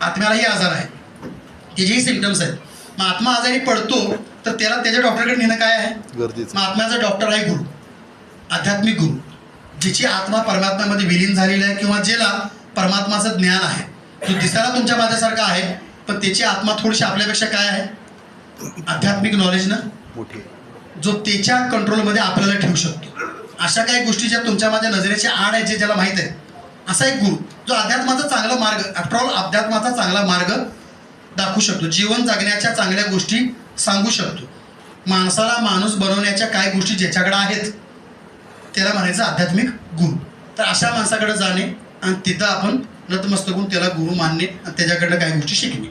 आत्म्यालाही आजार आहे. त्याचेही सिमटम्स आहेत. मग आत्मा आजारी पडतो तर त्याला त्याच्या डॉक्टरकडे नेणं काय आहे? गरजेचं. मग आत्म्याचा डॉक्टर आहे गुरु. आध्यात्मिक गुरु. जिची आत्मा परमात्म्यामध्ये विलीन झालेली आहे किंवा ज्याला परमात्माचं ज्ञान आहे. तो दिसायला तुमच्या माझ्यासारखा आहे पण त्याची आत्मा थोडीशी आपल्यापेक्षा काय आहे? आध्यात्मिक नॉलेज ना? मोठी. जो त्याच्या कंट्रोलमध्ये आपल्याला ठेवू शकतो. अशा काही गोष्टी ज्या तुमच्या माझ्या नजरेच्या आड आहेत जे ज्याला माहीत आहे असा एक गुरु जो अध्यात्माचा चांगला मार्ग आफ्टरऑल अध्यात्माचा चांगला मार्ग दाखवू शकतो. जीवन जगण्याच्या चांगल्या गोष्टी सांगू शकतो. माणसाला माणूस बनवण्याच्या काय गोष्टी ज्याच्याकडे आहेत त्याला म्हणायचं आध्यात्मिक गुरु तर अशा माणसाकडे जाणे आणि तिथं आपण नतमस्तक होऊन त्याला गुरु मानणे आणि त्याच्याकडनं काही गोष्टी शिकणे.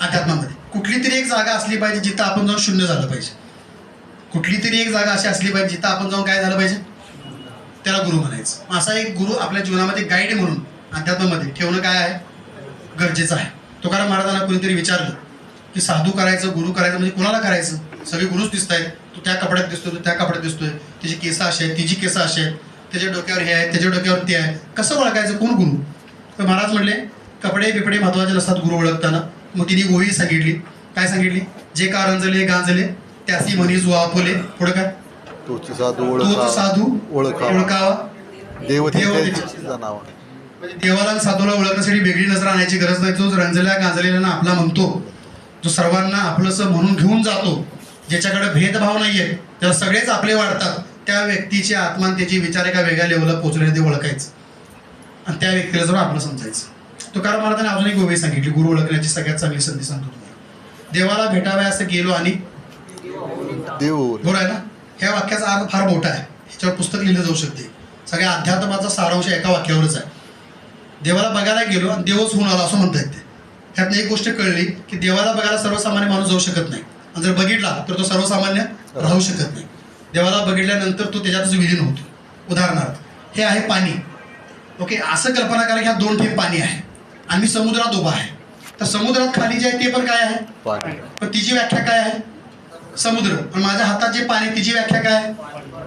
अध्यात्मामध्ये. कुठली तरी एक जागा असली पाहिजे जिथं आपण जाऊन शून्य झालं पाहिजे. कुठली तरी एक जागा अशी असली पाहिजे जिथं आपण जाऊन काय झालं पाहिजे? त्याला गुरु म्हणायचं. मग असा एक गुरु आपल्या जीवनामध्ये गाईड म्हणून अध्यात्मामध्ये. ठेवणं काय आहे? गरजेचं आहे. तुकाराम महाराजांना कोणीतरी विचारलं की साधू करायचं गुरु करायचं म्हणजे कुणाला करायचं? सगळे गुरुच दिसत आहेत तू त्या कपड्यात दिसतोय तू त्या कपड्यात दिसतोय. त्याची केस अशी आहेत तिची केस अशी आहेत. त्याच्या डोक्यावर हे आहे त्याच्या डोक्यावर ते आहे. कसं ओळखायचं? कोण गुरु? तर महाराज म्हणले कपडे बिपडे महत्त्वाचे नसतात गुरु ओळखताना. मग तिने गोळी सांगितली. काय सांगितली? जे कारंजले गांजले त्यासी म्हणी जो आपोले पुढं काय? तोची साधू ओळखा साधू ओळखावा. ओळखावा. जाणावा म्हणजे देवाला साधूला ओळखण्यासाठी वेगळी नजर आणायची गरज नाही. जो रंजल्या गांजलेला आपला म्हणतो. जो सर्वांना आपलंसं म्हणून घेऊन जातो ज्याच्याकडे भेदभाव नाहीये त्याला सगळेच आपले वाढतात. त्या व्यक्तीची आत्मा त्याची विचार एका वेगळ्या लेवलला पोहोचले ते ओळखायचं. आणि त्या व्यक्तीला जर आपलं समजायचं. तो कारण महाराजांनी अजून एक गोष्ट सांगितली गुरु ओळखण्याची सगळ्यात चांगली संधी सांगतो तुम्हाला. देवाला भेटाव्या असं गेलो आणि देव. बरोबर आहे ना? ह्या वाक्याचा अर्थ फार मोठा आहे. ह्याच्यावर पुस्तक लिहिलं जाऊ शकते. सगळ्या अध्यात्माचा सारांश एका वाक्यावरच आहे. देवाला बघायला गेलो आणि देवच होऊन आलो असं म्हणता येते ह्यातनं एक गोष्ट कळली की देवाला बघायला सर्वसामान्य माणूस जाऊ शकत नाही. आणि जर बघितला तर तो सर्वसामान्य राहू शकत नाही. देवाला बघितल्यानंतर तो त्याच्यातच विलीन होतो. उदाहरणार्थ हे आहे पाणी. ओके असं कल्पना करा की ह्या दोन ठेप पाणी आहे. आम्ही समुद्रात उभा आहे. तर समुद्रात खाली जे आहे ते पण काय आहे? पण तिची व्याख्या काय आहे? समुद्र. आणि माझ्या हातात जे पाणी तिची व्याख्या काय?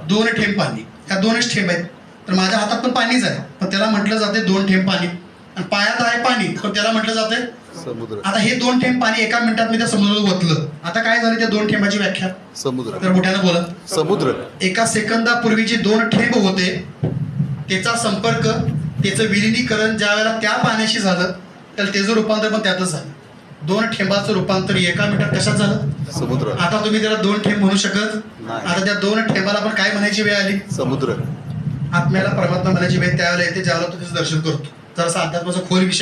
दोन ठेंब पाणी. ह्या दोनच ठेंब आहेत. तर माझ्या हातात पण पाणीच आहे. पण त्याला म्हटलं जाते दोन ठेंब पाणी. आणि पायात आहे पाणी पण त्याला म्हटलं जाते समुद्र. आता हे दोन ठेंब पाणी एका मिनिटात मी त्या समुद्रात ओतलं. आता काय झालं त्या दोन ठेंबाची व्याख्या? समुद्र. तर मोठ्यानं बोला. समुद्र. एका सेकंदापूर्वी जे दोन ठेंब होते त्याचा संपर्क त्याचं विलिनीकरण ज्या वेळेला त्या पाण्याशी झालं तर त्याचं रूपांतर पण त्यातच झालं. दोन ठेंबाचं रूपांतर एका मिनिटात कशात झालं? समुद्र. आता तुम्ही त्याला दोन ठेंब म्हणू शकत. आता त्या दोन ठेंबाला पण काय म्हणायची वेळ आली? समुद्र. आत्म्याला परमात्मा म्हणायची वेळ त्यावेळेला येते ज्यावेळेला तो त्याचं दर्शन करतो. जरासा अध्यात्माचा खोल विषय